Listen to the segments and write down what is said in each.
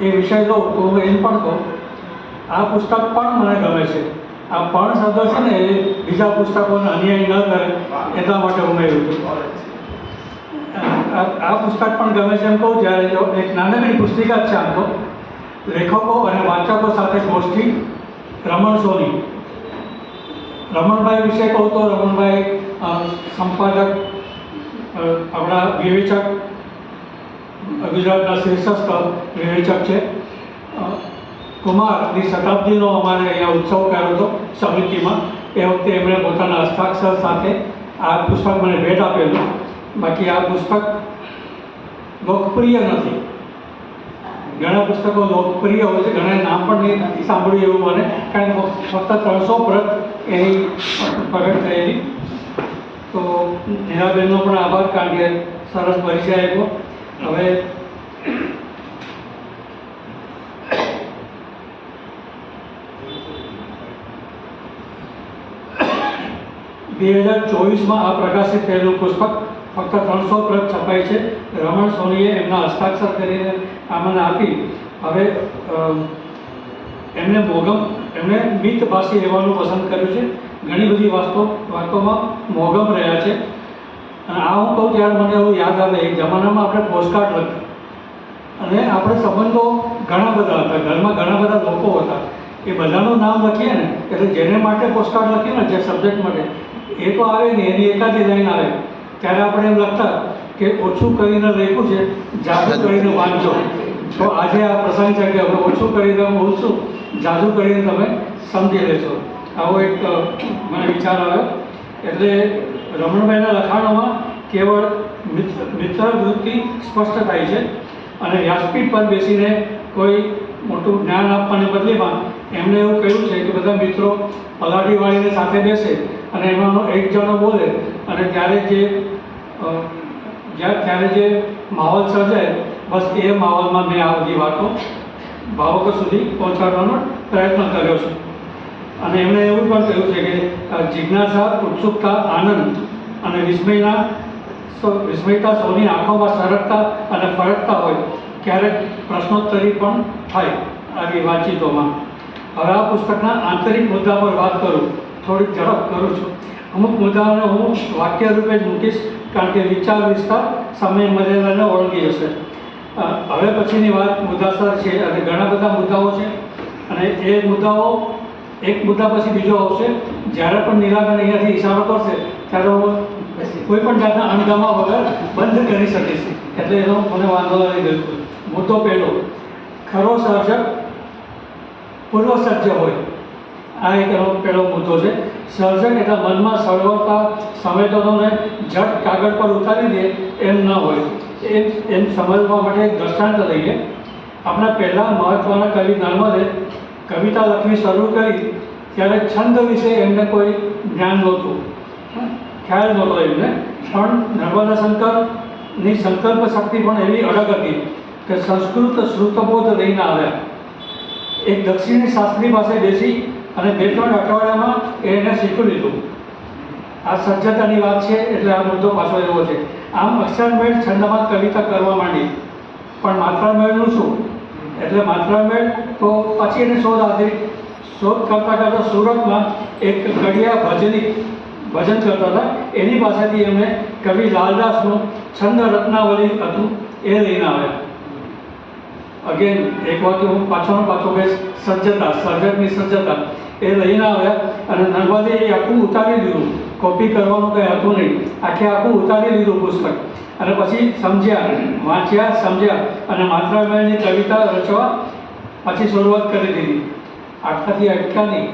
એ વિષય લઉં તો હું એમ પણ કહું, આ પુસ્તક પણ મને ગમે છે. આ પણ શબ્દ છે ને, એ બીજા પુસ્તકોને અન્યાય ન કરે, એટલા માટે ઉમેર્યું છું. આ આ પુસ્તક પણ ગમે છે એમ કહું, જ્યારે જો એક નાનકડી પુસ્તિકા જ છે આમ તો, લેખકો અને વાચકો સાથે ગોષ્ઠી રમણ સોની. રમણભાઈ વિશે કહું તો રમણભાઈ સંપાદક આપણા વિવેચક ગુજરાતના શીર્ષસ્થ વિવેચક છે. કુમારની શતાબ્દીનો અમારે અહીંયા ઉત્સવ કર્યો હતો સમિતિમાં. એ વખતે એમણે પોતાના હસ્તાક્ષર સાથે આ પુસ્તક મને ભેટ આપેલું. બાકી આ પુસ્તક લોકપ્રિય નથી. ઘણા પુસ્તકો લોકપ્રિય હોય છે ઘણા નામ પણ નહીં સાંભળ્યું એવું મને, કારણ કે ફક્ત ત્રણસો પ્રત એની પ્રગટ થયેલી. તો નેહાબેનનો પણ આભાર, કારણ સરસ પરિચય આપ્યો. હવે બે હજાર ચોવીસમાં આ પ્રકાશિત થયેલું પુસ્તક ફક્ત ત્રણસો પ્રત છપાય છે. રમણ સોનીએ એમના હસ્તાક્ષર કરીને આ આપી. હવે એમને મોગમ, એમણે મિત ભાષી રહેવાનું પસંદ કર્યું છે. ઘણી બધી વાસ્તો, વાતોમાં મોગમ રહ્યા છે. અને આ હું કહું ત્યારે મને એવું યાદ આવે એક જમાનામાં આપણે પોસ્ટકાર્ડ લખતા અને આપણે સંબંધો ઘણા બધા હતા ઘરમાં ઘણા બધા લોકો હતા. એ બધાનું નામ લખીએ ને એટલે જેને માટે પોસ્ટકાર્ડ લખીએ ને જે સબ્જેક્ટ માટે એ તો આવે ને એની એકાદી લાઈન આવે. ત્યારે આપણે એમ લખતા કે ઓછું કરીને લખ્યું છે જાદુ કરીને વાંચો. તો આજે આ પ્રસંગ છે કે હવે ઓછું કરીને હું ઓછું જાદુ કરીને તમે સમજી લેશો આવો એક મને વિચાર આવ્યો એટલે રમણભાઈના લખાણોમાં કેવળ મિત્ર વૃત્તિ સ્પષ્ટ થાય છે અને વ્યાસપીઠ પર બેસીને કોઈ મોટું જ્ઞાન આપવાને બદલેમાં એમણે એવું કહ્યું છે કે બધા મિત્રો પલાટી વાળીને સાથે બેસે અને એમાંનો એક જણો બોલે અને ત્યારે જે ત્યારે જે માહોલ સર્જાય, બસ એ માહોલમાં મેં આ બધી વાતો ભાવકો સુધી પહોંચાડવાનો પ્રયત્ન કર્યો છે. અને એમણે એવું પણ કહ્યું છે કે જિજ્ઞાસા, ઉત્સુકતા, આનંદ અને વિસ્મયના વિસ્મયતા સૌની આંખોમાં સરકતા અને ફરકતા હોય ક્યારેક પ્રશ્નોત્તરી પણ થાય આવી વાતચીતોમાં. હવે આ પુસ્તકના આંતરિક મુદ્દા પર વાત કરું. થોડીક ઝડપ કરું છું. અમુક મુદ્દાઓને હું વાક્ય રૂપે જ મૂકીશ કારણ કે વિચાર, વિસ્તાર, સમય, મર્યાદાને ઓળંગી જશે હવે પછીની વાત મુદ્દાસર છે અને ઘણા બધા મુદ્દાઓ છે અને એ મુદ્દાઓ એક મુદ્દા પછી બીજો આવશે. જ્યારે પણ નીલાબેન અહીંયાથી ઇશારો કરશે, ત્યારે હું કોઈ પણ જાતના અણગમા વગર બંધ કરી શકીશ. એટલે એનો મને વાંધો નહીં બિલકુલ. મુદ્દો પહેલો, ખરો સર્જક પૂર્વ સજ્જ હોય. આ એક એનો પહેલો મુદ્દો છે. સર્જક એટલે મનમાં સળવળતા સંવેદનોને જટ કાગળ પર ઉતારી દે એમ ન હોય. એમ એમ સમજવા માટે એક દ્રષ્ટાંત લઈએ. આપણા પહેલાં મહત્ત્વના કવિ નર્મદે કવિતા લખવી શરૂ કરી ત્યારે છંદ વિશે એમને કોઈ જ્ઞાન નહોતું. ખ્યાલ નહોતો એમને. પણ નર્મદા શંકરની સંકલ્પ શક્તિ પણ એવી અડગ હતી કે સંસ્કૃત શ્રુતબોધ લઈને આવ્યા. એક દક્ષિણી શાસ્ત્રી પાસે બેસી અને બે ત્રણ અઠવાડિયામાં એને શીખી લીધું. આ સજ્જતાની વાત છે એટલે આ મુદ્દો પાછો એવો છે. આમ અક્ષરમેળ છંદમાં કવિતા કરવા માંડી. પણ માત્રામેળનું શું? એટલે માત્રામેળ તો પછી એને શોધ આધારિત શોધ કરતાં કરતાં સુરતમાં એક કડિયા ભજની, ભજન કરતા હતા. એની પાસેથી એમને કવિ લાલદાસનું છંદ રત્નાવલી હતું, એ લઈને આવ્યા. અગેન એક વાત હું પાછળનો પાછો કહીશ સજ્જતા, સર્જકની સજ્જતા. એ લઈને આવ્યા અને નર્મદે એ આખું ઉતારી દીધું. કોપી કરવાનું કંઈ હતું નહીં. આખે આખું ઉતારી લીધું પુસ્તક. અને પછી સમજ્યા, વાંચ્યા, સમજ્યા અને માત્રામેળની કવિતા રચવા પછી શરૂઆત કરી દીધી. આટલાથી અટક્યા નહીં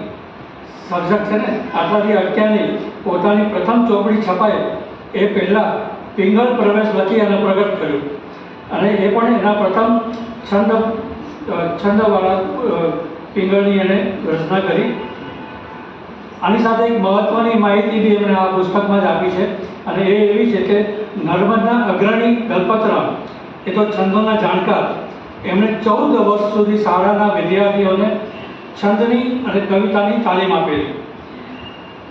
સર્જક છે ને, આટલાથી અટક્યા નહીં પોતાની પ્રથમ ચોપડી છપાય એ પહેલાં પિંગળ પ્રવેશ લખી અને પ્રગટ કર્યું. અને એ પણ એના પ્રથમ છંદ છંદવાળા પિંગળની એને રચના કરી. આની સાથે એક મહત્ત્વની માહિતી બી એમણે આ પુસ્તકમાં જ આપી છે. અને એ એવી છે કે નર્મદના અગ્રણી દલપતરામ એ તો છંદોના જાણકાર, એમણે ચૌદ વર્ષ સુધી શાળાના વિદ્યાર્થીઓને છંદની અને કવિતાની તાલીમ આપેલી.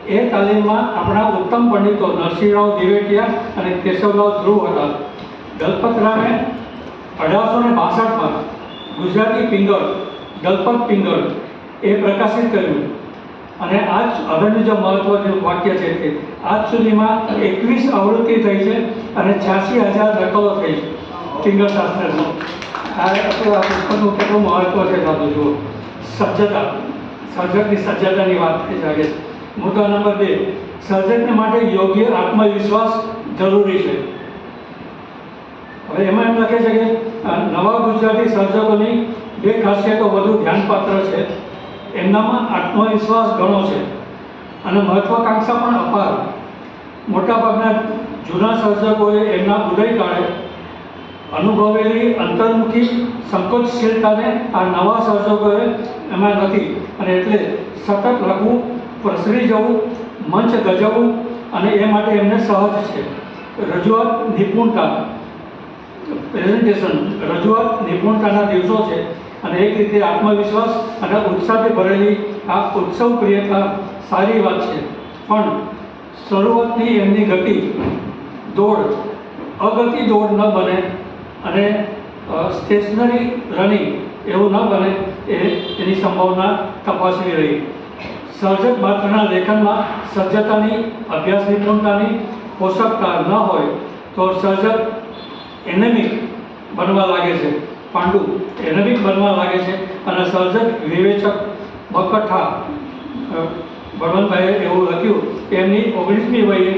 એ તાલીમમાં આપણા ઉત્તમ પંડિતો નરસિંહરાવ દિવેટિયા અને કેશવરાવ ધ્રુવ હતા. દલપતરામે અઢારસો ને બાસઠમાં ગુજરાતી પિંગળ દલપત પિંગળ એ પ્રકાશિત કર્યું. અને આજ હવેનું જે મહત્વનું વાક્ય છે તે, આજ સુધીમાં એકવીસ આવૃત્તિ થઈ છે અને છ્યાસી હજાર નકલો થઈ છે. પિંગળ શાસ્ત્રની. આ આપણું આ પુસ્તકનું કેટલું મહત્વ છે સાધુ જુઓ. સજ્જતા. સર્જકની સજ્જતાની વાત થઈ શકે છે મુદ્દા નંબર બે. સર્જકને માટે યોગ્ય આત્મવિશ્વાસ જરૂરી છે. હવે એમાં એમ લખે છે કે નવા ગુજરાતી સર્જકોની બે ખાસિયતો વધુ ધ્યાનપાત્ર છે. એમનામાં આત્મવિશ્વાસ ઘણો છે. અને મહત્વાકાંક્ષા પણ અપાર. મોટાભાગના જૂના સર્જકોએ એમના ઉદયકાળે અનુભવેલી અંતર્મુખી સંકોચશીલતાને આ નવા સર્જકોએ એમાં નથી. અને એટલે સતત લખવું, પ્રસરી જવું, મંચ ગજવવું અને એ માટે એમને સહજ છે. રજૂઆત નિપુણતા. પ્રેઝન્ટેશન રજૂઆત નિપુણતાના દિવસો છે. અને એક રીતે આત્મવિશ્વાસ અને ઉત્સાહથી ભરેલી આ ઉત્સવ પ્રિયતા સારી વાત છે. પણ શરૂઆતની એમની ગતિ દોડ, અગતિ દોડ ન બને અને સ્ટેશનરી રનિંગ એવું ન બને એ એની સંભાવના તપાસવી રહી. સર્જક માત્રના લેખનમાં સજ્જતાની અભ્યાસ નિપુણતાની પોષકતા ન હોય તો સર્જક એનેમિક બનવા લાગે છે. પાંડુ એનેમિક બનવા લાગે છે અને સર્જક વિવેચક બકઠા બળવંતભાઈએ એવું લખ્યું એમની ઓગણીસમી વયે,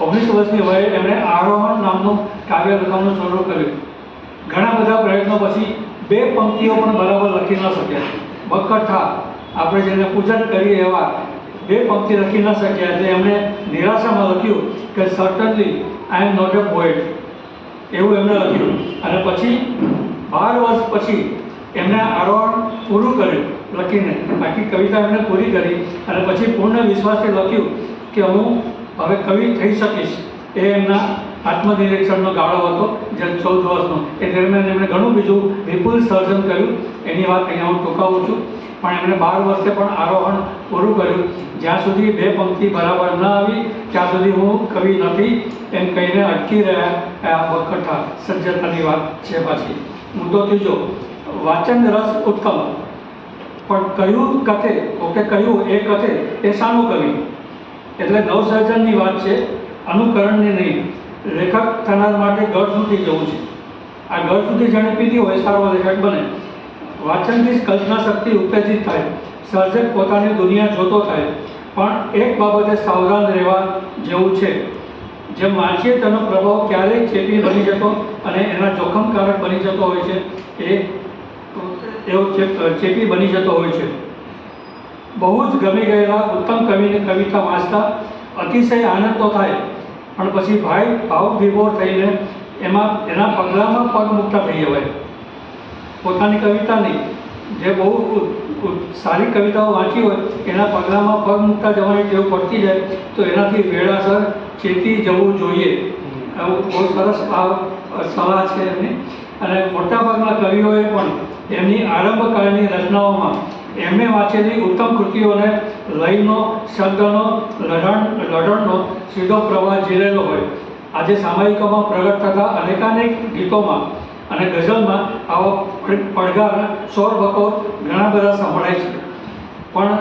ઓગણીસ વર્ષની વયે એમણે આરોહણ નામનું કાવ્ય લખવાનું શરૂ કર્યું. ઘણા બધા પ્રયત્નો પછી બે પંક્તિઓ પણ બરાબર લખી ન શક્યા. બકઠા, આપણે જેને પૂજન કરીએ એવા બે પંક્તિ લખી ન શક્યા એટલે એમણે નિરાશામાં લખ્યું કે સર્ટનલી આઈ એમ નોટ અ પોએટ એવું એમણે લખ્યું. અને પછી બાર વર્ષ પછી એમણે આરોહણ પૂરું કર્યું, લખીને. આખી કવિતા એમણે પૂરી કરી અને પછી પૂર્ણ વિશ્વાસથી લખ્યું કે હું હવે કવિ થઈ શકીશ. એ એમના આત્મનિરીક્ષણનો ગાળો હતો જે ચૌદ વર્ષનો. એ દરમિયાન એમણે ઘણું બીજું વિપુલ સર્જન કર્યું. એની વાત અહીંયા હું ટૂંકાવું છું. પણ એમણે બાર વર્ષે પણ આરોહણ પૂરું કર્યું. જ્યાં સુધી બે પંક્તિ બરાબર ન આવી, ત્યાં સુધી હું કવિ નથી એમ કહીને અટકી રહ્યા. આ વખત સજ્જતાની વાત છે પાછી. મુદ્દો ત્રીજો વાચન રસ ઉત્તમ. પણ કયું કથે ઓકે કયું એ કથે, એ શાનું કવિ? એટલે નવસર્જનની વાત છે, અનુકરણની નહીં. લેખક થનાર માટે ગઢ સુધી જવું છે. આ ગઢ સુધી જાણે પીધી હોય સારો લેખક બને. વાંચનથી કલ્પના શક્તિ ઉત્તેજિત થાય. સર્જક પોતાની દુનિયા જોતો થાય. પણ એક બાબતે સાવધાન રહેવા જેવું છે. જેમ વાંચીએ તેનો પ્રભાવ ક્યારેય ચેપી બની જતો અને એના જોખમકારક બની જતો હોય છે. એ એવો ચેપ બની જતો હોય છે. બહુ જ ગમી ગયેલા ઉત્તમ કવિની કવિતા વાંચતા અતિશય આનંદ તો થાય, પણ પછી ભાઈ ભાવ વિભોર થઈને એમાં, એના પગલામાં પગ મૂકતા થઈ જવાય. પોતાની કવિતાની જે બહુ સારી કવિતાઓ વાંચી હોય, એના પગલામાં પગ મૂકતા જવાની ટેવ પડતી જાય, તો એનાથી વેળાસર ચેતી જવું જોઈએ. આવું બહુ સરસ આ સલાહ છે એમની. અને મોટાભાગના કવિઓએ પણ એમની આરંભકાળની રચનાઓમાં એમણે વાંચેલી ઉત્તમ કૃતિઓને લયનો, શબ્દનો, લઢણ, લઢણનો સીધો પ્રવાહ ઝીલેલો હોય. આજે સામાયિકોમાં પ્રગટ થતા અનેકાનેક ગીતોમાં અને ગઝલમાં આવો પડઘાર સોર બકોર ઘણા બધા સંભળાય છે. પણ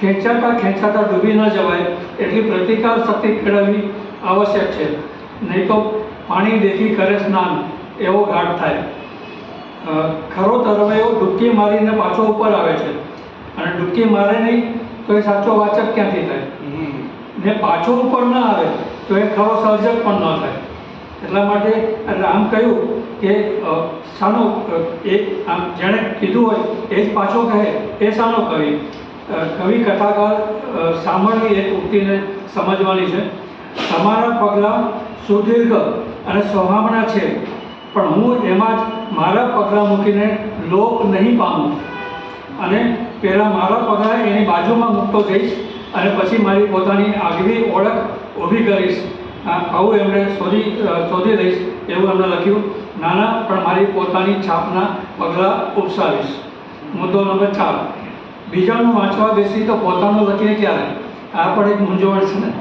ખેંચાતા ખેંચાતા ડૂબી ન જવાય એટલી પ્રતિકાર શક્તિ કેળવવી આવશ્યક છે. નહીં તો પાણી દેખી કરે સ્નાન એવો ઘાટ થાય. ખરો તરવૈયો ડૂબકી મારીને પાછો ઉપર આવે છે. અને ડૂબકી મારે નહીં તો એ સાચો વાચક ક્યાંથી થાય? ને પાછો ઉપર ન આવે તો એ ખરો સર્જક પણ ન થાય. એટલા માટે એટલે આમ કહ્યું કે સાનો એ આમ જેણે કીધું હોય એ જ પાછો કહે એ સાનો કવિ. કવિ કથાકાર સાંભળવી એક ઉક્તિને સમજવાની છે. તમારા પગલાં સુદીર્ઘ અને સ્વભાવના છે. પણ હું એમાં જ મારા પગલાં મૂકીને લોપ નહીં પામું. અને પહેલાં મારા પગલાં એની બાજુમાં મૂકતો જઈશ અને પછી મારી પોતાની આગવી ઓળખ ઊભી કરીશ. આવું એમણે શોધી શોધી લઈશ એવું એમણે લખ્યું. નાના, પણ મારી પોતાની છાપના પગલાં ઉપસાવીશ. મુદ્દો નંબર ચાર. બીજાનું વાંચવા બેસી તો પોતાનું લખીએ ક્યારે? આ પણ એક મૂંઝવણ છે ને?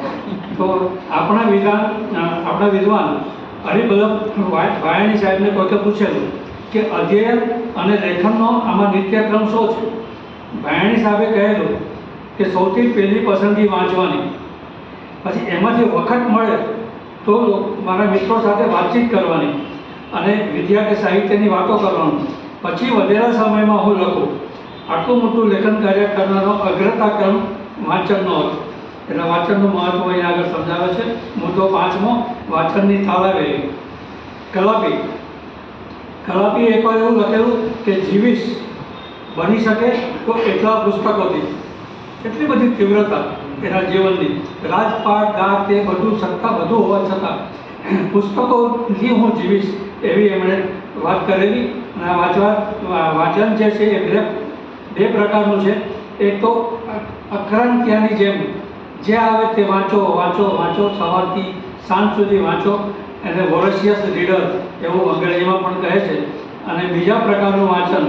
તો આપણા વિધાન આપણા વિદ્વાન હરિબલ્લભ વાય- વાયાણી સાહેબને કોઈકે પૂછેલું કે અધ્યયન અને લેખનનો આમાં નિત્યક્રમ શું છે? ભાયણી સાહેબે કહેલું કે સૌથી પહેલી પસંદગી વાંચવાની. પછી એમાંથી વખત મળે તો મારા મિત્રો સાથે વાતચીત કરવાની અને વિદ્યા કે સાહિત્યની વાતો કરવાની. પછી વધેલા સમયમાં હું લખું. આટલું મોટું લેખન કાર્ય કરનારો અગ્રતા ક્રમ વાંચનનો હતો. એટલે વાંચનનું મહત્વ અહીં આગળ સમજાવે છે. મુદ્દો પાંચમો, વાંચનની તાલાવેલી કલાપી. કલાપી એકવાર એવું લખેલું કે જીવીશ બની શકે તો એટલા પુસ્તકોથી. એટલી બધી તીવ્રતા એના જીવનની. રાજપાટ ગાત તે બધું સત્તા બધું હોવા છતાં. પુસ્તકોથી હું જીવીશ એવી એમણે વાત કરેલી. અને વાંચવા વાંચન જે છે એ બે બે પ્રકારનું છે. એક તો અક્રાંતિયાની જેમ જે આવે તે વાંચો વાંચો વાંચો, સવારથી સાંજ સુધી વાંચો. એને વોરશિયસ રીડર એવું અંગ્રેજીમાં પણ કહે છે. અને બીજા પ્રકારનું વાંચન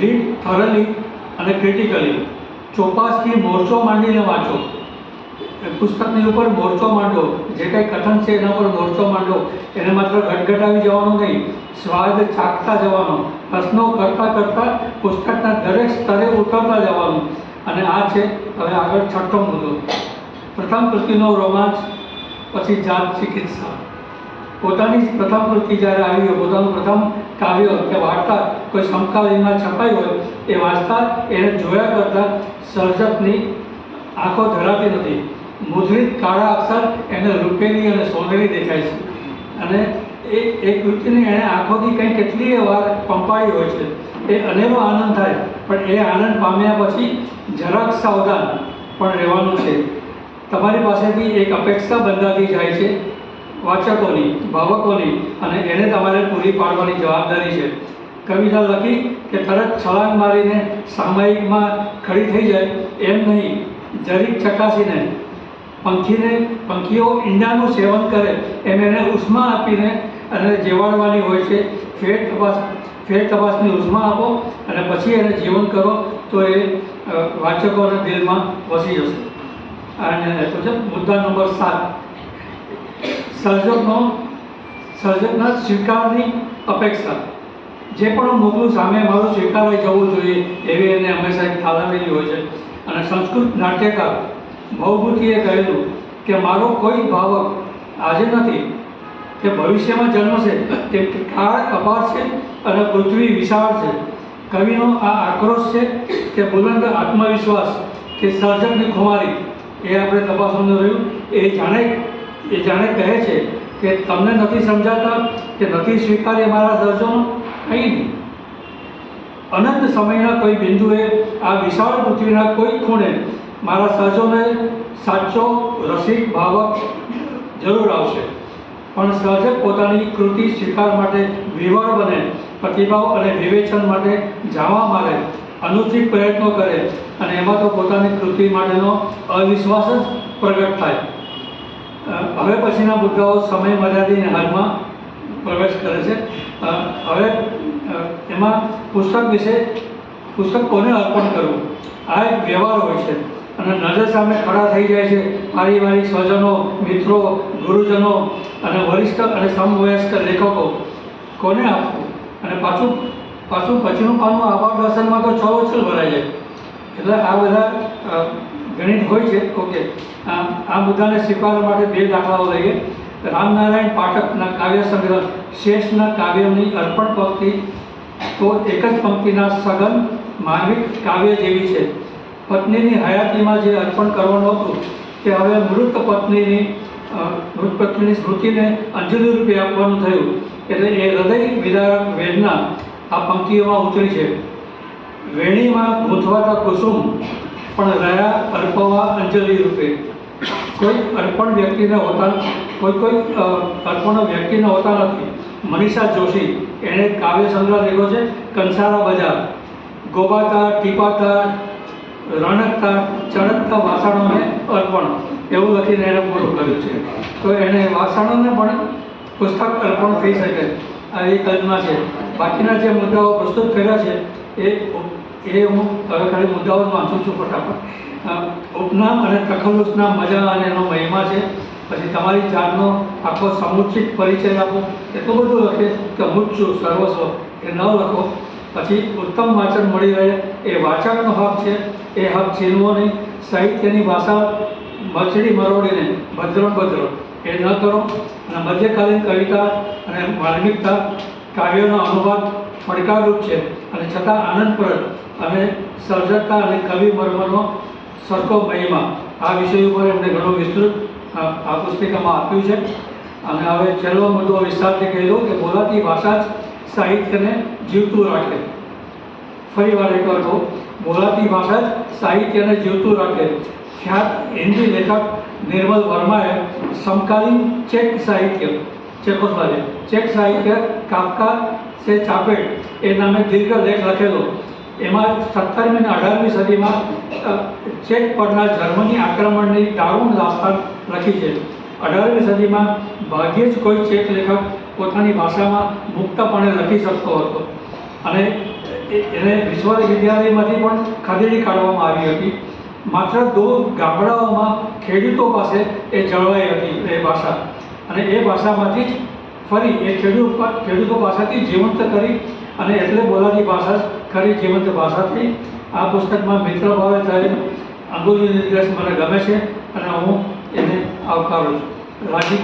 રીડ થરલી અને ક્રિટિકલી ચોપાસથી મોરચો માંડીને વાંચો. પુસ્તકની ઉપર મોરચો માંડો. જે કંઈ કથન છે એના પર મોરચો માંડો. એને માત્ર ગટગટાવી જવાનું નહીં, સ્વાદ ચાખતા જવાનો. પ્રશ્નો કરતાં કરતાં પુસ્તકના દરેક સ્તરે ઉતરતા જવાનું. અને આ છે, હવે આગળ છઠ્ઠો મુદ્દો. પ્રથમ કૃતિનો રોમાંચ, પછી જાત ચિકિત્સા. પોતાની પ્રથમ કૃતિ જ્યારે આવી હોય, પોતાનું પ્રથમ કાવ્ય કે વાર્તા કોઈ સમકાલીનમાં છપાઈ હોય, એ વાંચતા એને જોયા કરતાં સર્જકની આંખો ધરાતી નથી. મુદ્રિત કાળા અક્ષર એને રૂપેલી અને સોનેરી દેખાય છે. અને એ એ કૃતિને એણે આંખોથી કંઈ કેટલીય વાર પંપાળી હોય છે. એ અનેરો આનંદ થાય. પણ એ આનંદ પામ્યા પછી જરાક સાવધાન પણ રહેવાનું છે. તમારી પાસેથી એક અપેક્ષા બંધાતી જાય છે, વાચકોની, ભાવકોની અને એને તમારે પૂરી પાડવાની જવાબદારી છે. કવિતા લખી કે તરત છલાંગ મારીને સામાયિકમાં ખડી થઈ જાય એમ નહીં, જરીક ચકાસીને. પંખીને, પંખીઓ ઈંડાનું સેવન કરે એમ એને ઉષ્મા આપીને અને જેવાડવાની હોય છે, ફેર તપાસ. ફેર તપાસની ઉષ્મા આપો અને પછી એને જીવન કરો, તો એ વાચકોના દિલમાં વસી જશે. અને તો છે મુદ્દા નંબર સાત. સર્જકનો, સર્જકના સ્વીકારની અપેક્ષા. જે પણ મોકલું સામે મારું સ્વીકારાઈ જવું જોઈએ એવી એને હંમેશા એક થાલાવેલી હોય છે. અને સંસ્કૃત નાટ્યકાર ભવભૂતિએ કહેલું કે મારો કોઈ ભાવક આજે નથી કે ભવિષ્યમાં જન્મશે કે કાળ અપાર છે અને પૃથ્વી વિશાળ છે. કવિનો આ આક્રોશ છે કે બુલંદ આત્મવિશ્વાસ કે સર્જકની ખુમારી, એ આપણે તપાસવાનું રહ્યું. એ જાણે એ જાણે કહે છે કે તમને નથી સમજાતા, કે નથી સ્વીકાર્ય મારા સર્જનો? કંઈ નહીં. અનંત સમયના કોઈ બિંદુએ આ વિશાળ પૃથ્વીના કોઈ ખૂણે મારા સર્જોને સાચો, રસિક, ભાવક જરૂર આવશે. પણ સર્જક પોતાની કૃતિ સ્વીકાર માટે વિવર બને, પ્રતિભાવ અને વિવેચન માટે જાણવા મારે અનુચિત પ્રયત્નો કરે અને એમાં તો પોતાની કૃતિ માટેનો અવિશ્વાસ જ પ્રગટ થાય. હવે પછીના મુદ્દાઓ સમય મર્યાદિત હાલમાં પ્રવેશ કરે છે. હવે એમાં પુસ્તક વિશે, પુસ્તક કોને અર્પણ કરવું? આ એક વ્યવહાર હોય છે અને નજર સામે ખડા થઈ જાય છે. પારિવારિક સ્વજનો, મિત્રો, ગુરુજનો અને વરિષ્ઠ અને સમવયસ્ક લેખકો, કોને આપવું? અને પાછું પાછું પછીનું પાનું આભાર દર્શનમાં તો છ છલોછલ ભરાય જાય. એટલે આ બધા ગણિત હોય છે, ઓકે. આ મુદ્દાને સ્વીકારવા માટે બે દાખલાઓ લઈએ. રામનારાયણ પાઠકના કાવ્ય સંગ્રહ શેષના કાવ્યની અર્પણ પંક્તિ. તો એક જ પંક્તિના સઘન માનવિક કાવ્ય જેવી છે. પત્નીની હયાતીમાં જે અર્પણ કરવાનું હતું, તે હવે મૃત પત્નીની અ, મૃત પત્નીની સ્મૃતિને અંજલિ રૂપે આપવાનું થયું એટલે એ હૃદય વિદારક વેદના આ પંક્તિઓમાં ઉતરી છે. વેણીમાં ગૂંથવાતા કુસુમ પણ રહ્યા અર્પવા અંજલિ રૂપે. કોઈ અર્પણ વ્યક્તિને હોતા કોઈ કોઈ અર્પણ વ્યક્તિને હોતા નથી. મનીષા જોશી એણે કાવ્ય સંગ્રહ લખ્યો છે કંસારા બજાર. ગોબાતા ટીપાતા રણકતા ચણકતા વાસણોને અર્પણ. એવું લખીને એણે પૂરું કર્યું છે. તો એણે વાસણોને પણ પુસ્તક અર્પણ થઈ શકે આ એ કલ્પના છે. બાકીના જે મુદ્દાઓ પ્રસ્તુત કર્યા છે, એ એ હું હવે ખાલી મુદ્દાઓ વાંચું છું ફટાફટ. ઉપનામ અને તખલ્લુસના મજા અને એનો મહિમા છે. પછી તમારી જાતનો આખો સમુચિત પરિચય આપો. એટલું બધું લખે કે હું છું સર્વસ્વ. એ ન લખો. પછી ઉત્તમ વાંચન મળી રહે. એ વાચકનો હક છે. એ હક છીનવો નહીં. સાહિત્યની ભાષા મચડી મરોડીને ભદ્રો ભદ્રો. એ ન કરો. અને મધ્યકાલીન કવિતા અને માર્મિકતા કાવ્યોનો અનુવાદ પડકારરૂપ છે. અને છતાં આનંદપ્રદ અને સર્જકતા અને કવિ મર્મનો સરખો મહિમા. આ વિષય ઉપર એમને ઘણું વિસ્તૃત આ પુસ્તિકામાં આપ્યું છે. અને હવે છેલ્લો મુદ્દો વિસ્તારથી કહી દઉં કે બોલાતી ભાષા જ સાહિત્યને જીવતું રાખે. ફરી વાર એકવાર કહું, બોલાતી ભાષા જ સાહિત્યને જીવતું રાખે. ખ્યાત હિન્દી લેખક નિર્મલ વર્માએ સમકાલીન ચેક સાહિત્ય, ચેકોસ્લોવાકિયા, ચેક સાહિત્ય કાપકા સે ચાપેટ એ નામે દીર્ઘ લેખ લખેલો. એમાં સત્તરમી અને અઢારમી સદીમાં ચેક પરના જર્મની આક્રમણની દારૂણ દાસ્તાન લખી છે. અઢારમી સદીમાં ભાગ્યે જ કોઈ ચેક લેખક પોતાની ભાષામાં મુક્તપણે લખી શકતો હતો. અને એને વિશ્વ વિદ્યાલયમાંથી પણ ખદેડી કાઢવામાં આવી હતી. માત્ર દો ગામડાઓમાં ખેડૂતો પાસે એ જળવાઈ હતી એ ભાષા. અને એ ભાષામાંથી જ ફરી એ ખેડૂત ખેડૂતો પાસેથી જીવંત કરી અને એટલે બોલાતી ભાષા જ ખરી જીવંત ભાષા થઈ. આ પુસ્તકમાં મિત્ર ભાવે થયેલ અંગુલી નિર્દેશ મને ગમે છે અને હું એને આવકારું છું. રાજીવ